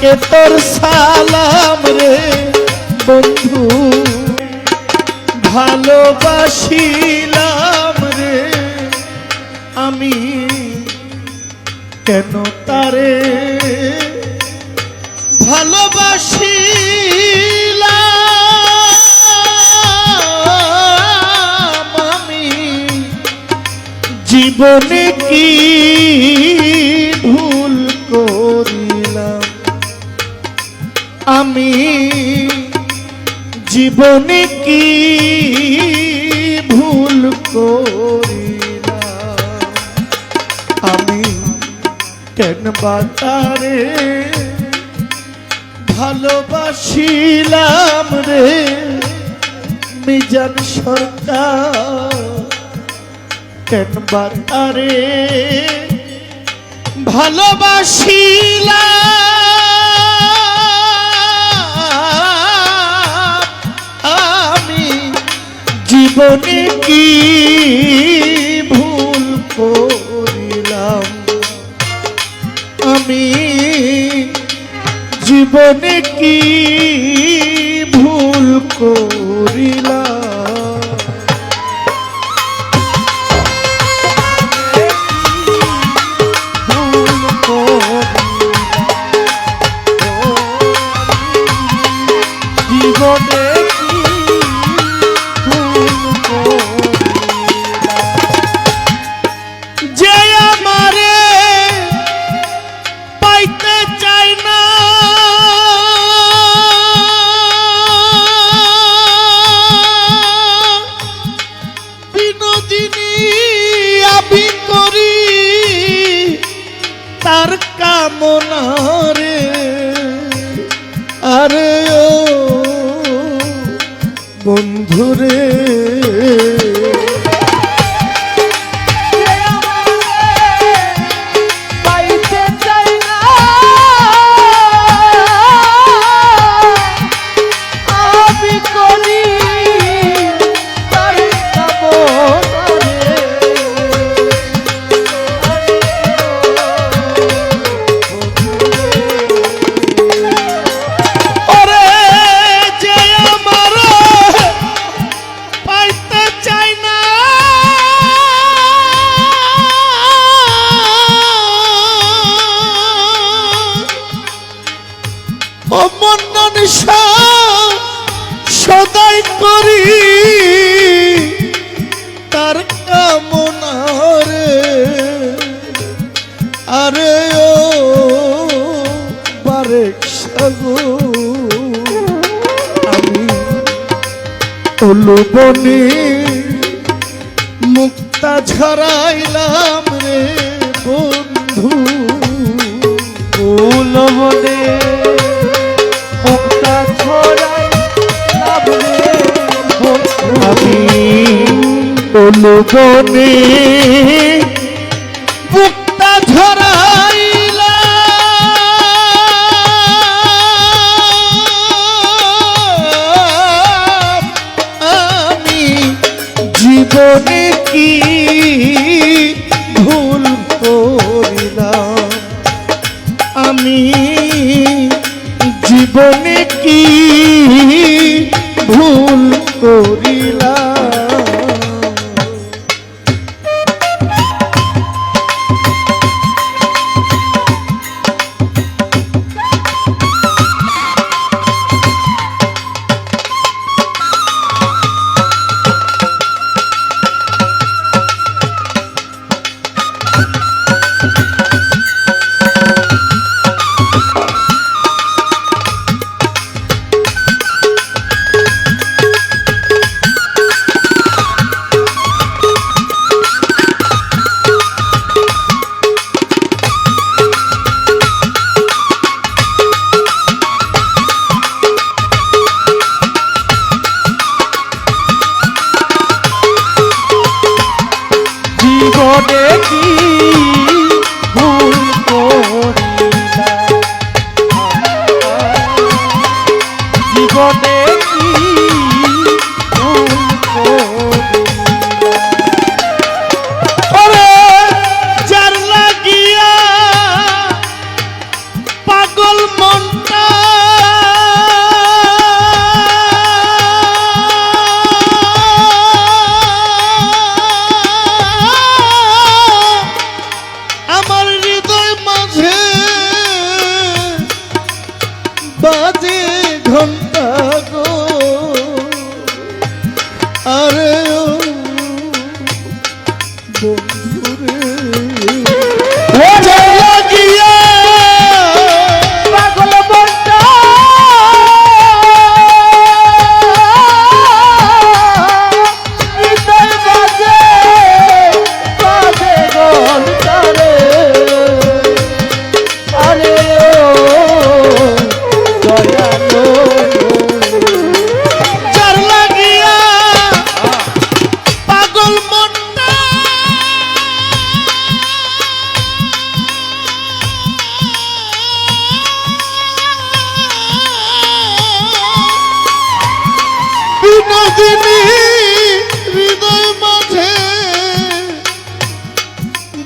থাকে তোর সালাম রে বন্ধু। ভালোবাসিলাম রে আমি। কেন তারে ভালোবাসিলাম আমি? জীবনে কি ভুল করিলাম আমি জীবনে কি ভুল করিলাম? আমি কেন বাতারে ভালোবাসিলাম রে? মিজান সরকার, কেন বাতারে ভালোবাসিলাম? জীবনে কি ভুল করিলাম? আমি জীবনে কি ভুল করিলাম? অলুবনে মুক্তা ঝরাইলাম রে বন্ধু। ফুলবনে মুক্তা ঝরাইলাম রে বন্ধু। আমি মুক্তা কি ভুল করিলাম? আমি জীবনে কি ভুল করিলাম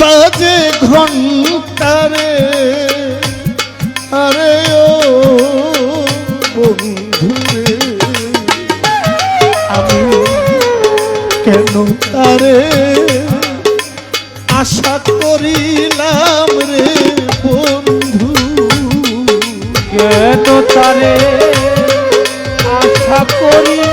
বাজে ঘন্টারে আরে ও বন্ধুরে, আমি কেন তারে আশা করিলাম রে বন্ধু? কেন তারে আশা করি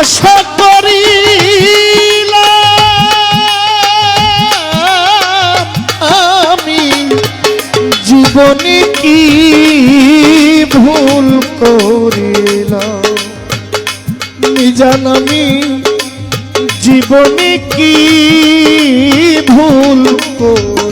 আশা করিলাম আমি জীবনে কি ভুল করিলাম? নিজান আমি জীবনে কি ভুল করিলাম?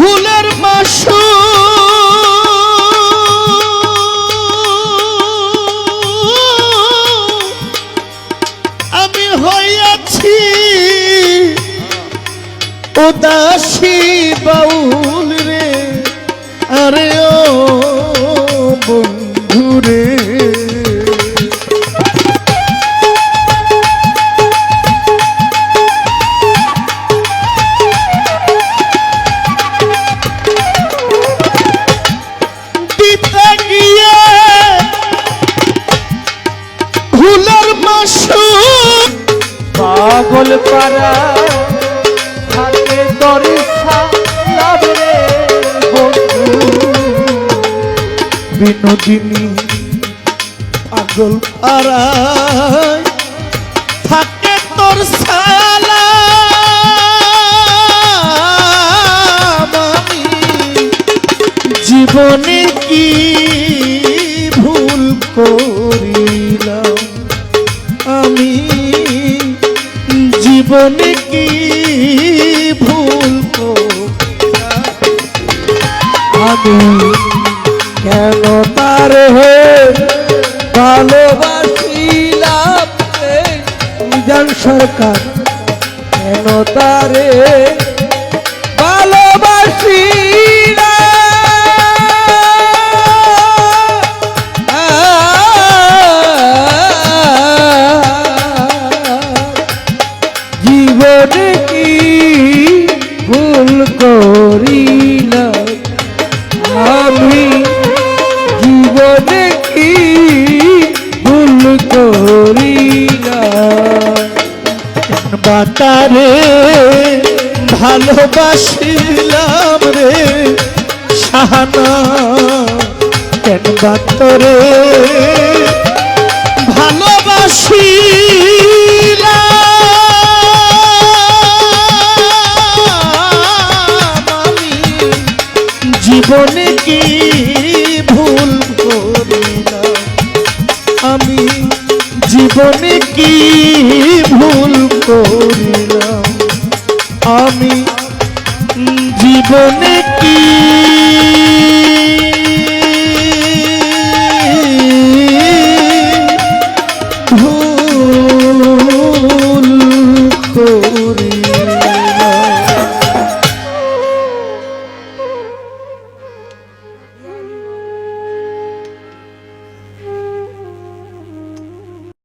ভুলের মাসু আমি হইয়াছি উদাসী বিনোদিনী পাগল পাড়ায় থাকে তোর জীবনে কি ভুল করিলাম সরকার কেন তারে ভালোবাসিলাম জীবনে কি ভুল করিলাম বাতারে ভালোবাসিলাম রে সাহানা কেন বাতরে ভালোবাসি?